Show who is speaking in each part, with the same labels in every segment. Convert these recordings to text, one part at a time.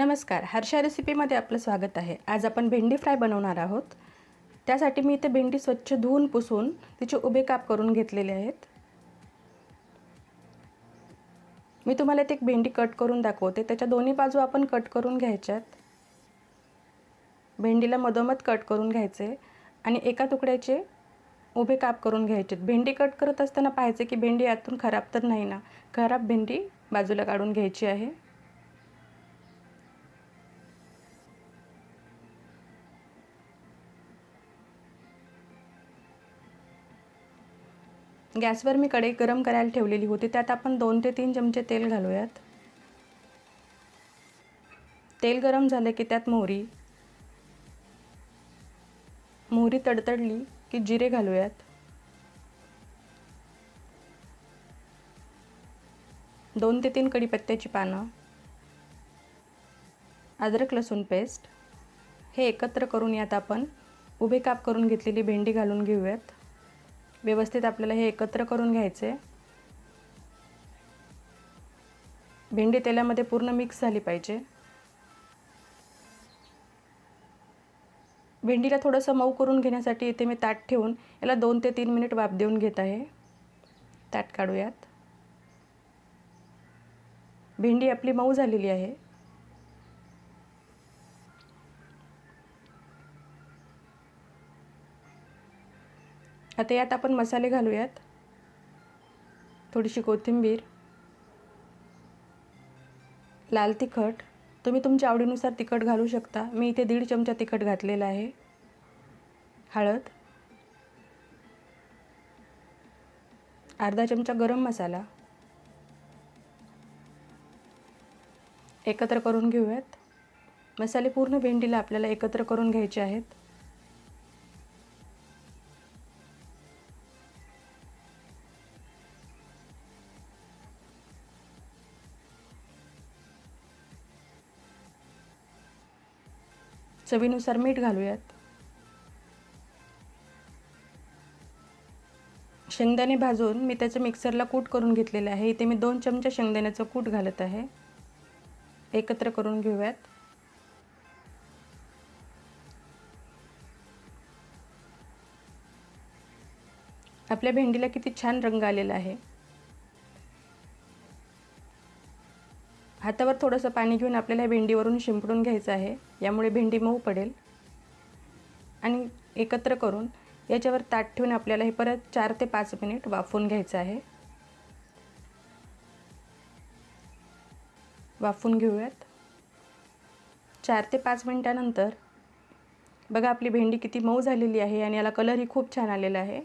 Speaker 1: नमस्कार हर्षा रेसिपीमध्ये आपलं स्वागत आहे. आज आपण भेंडी फ्राय बनवणार आहोत. त्यासाठी मी इथे भेंडी स्वच्छ धुवून पुसून तिचे उभे काप करून घेतलेले आहेत. मी तुम्हाला ते एक भेंडी कट करून दाखवते. त्याच्या दोन्ही बाजू आपण कट करून घ्यायच्यात. भेंडीला मधोमध कट करून घ्यायचे आणि एका तुकड्याचे उभे काप करून घ्यायचे. भेंडी कट करत असताना पाहायचे की भेंडी यातून खराब तर नाही ना? खराब भेंडी बाजूला काढून घ्यायची आहे. गॅसवर मी कढई गरम करायला ठेवलेली होती. त्यात आपण दोन ते तीन चमचे तेल घालूयात. तेल गरम झालं की त्यात मोहरी. मोहरी तडतडली की जिरे घालूयात. दोन ते तीन कढीपत्त्याची पानं. अद्रक लसूण पेस्ट. हे एकत्र करून यात आपण उभे काप करून घेतलेली भेंडी घालून घेऊयात. व्यवस्थित आपल्याला हे एकत्र करून घ्यायचे. भेंडी तेलामध्ये पूर्ण मिक्स झाली पाहिजे. भेंडीला थोडंसं मऊ करून घेण्यासाठी इथे मी ताट ठेवून याला दोन ते तीन मिनिट वाफ देऊन घेत आहे. ताट काढूयात. भेंडी आपली मऊ झालेली आहे. आता यात आपण मसाले घालूयात. थोडीशी कोथिंबीर. लाल तिखट. तुम्ही तुमच्या आवडीनुसार तिखट घालू शकता. मी इथे दीड चमचा तिखट घातलेला आहे. हळद. अर्धा चमचा गरम मसाला. एकत्र करून घेऊयात. मसाले पूर्ण भेंडीला आपल्याला एकत्र करून घ्यायचे आहेत. चवीनुसार मीठ घालूयात. शेंगदाणे भाजून मी त्याचं मिक्सरला कूट करून घेतलेलं आहे. इथे मी दोन चमचा शेंगदाण्याचं कूट घालत आहे. एकत्र करून घेऊयात. आपल्या भेंडीला किती छान रंग आलेला आहे. हातावर थोडंसं पाणी घेऊन आपल्याला भेंडीवरून शिंपडून घ्यायचं आहे. यामुळे भेंडी मऊ पडेल. आणि एकत्र करून याच्यावर ताट ठेवून आपल्याला हे परत चार ते पाच मिनिट वाफवून घ्यायचं आहे. वाफवून घेऊयात. चार ते पाच मिनटानंतर बघा आपली भेंडी किती मऊ झालेली आहे आणि याला कलरही खूप छान आलेला आहे.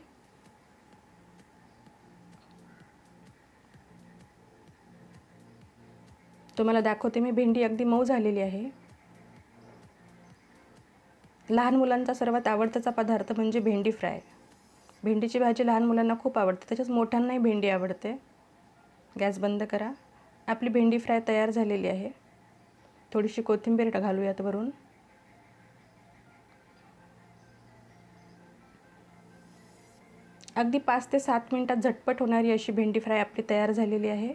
Speaker 1: तुम्हाला दाखवते. मी भेंडी अगदी मऊ झालेली आहे. लहान मुलांचा सर्वात आवडताचा पदार्थ म्हणजे भेंडी फ्राय. भेंडीची भाजी लहान मुलांना खूप आवडते. त्याच्याच मोठ्यांनाही भेंडी आवडते. गॅस बंद करा. आपली भेंडी फ्राय तयार झालेली आहे. थोडीशी कोथिंबीर घालूयात वरून. अगदी पाच ते सात मिनटात झटपट होणारी अशी भेंडी फ्राय आपली तयार झालेली आहे.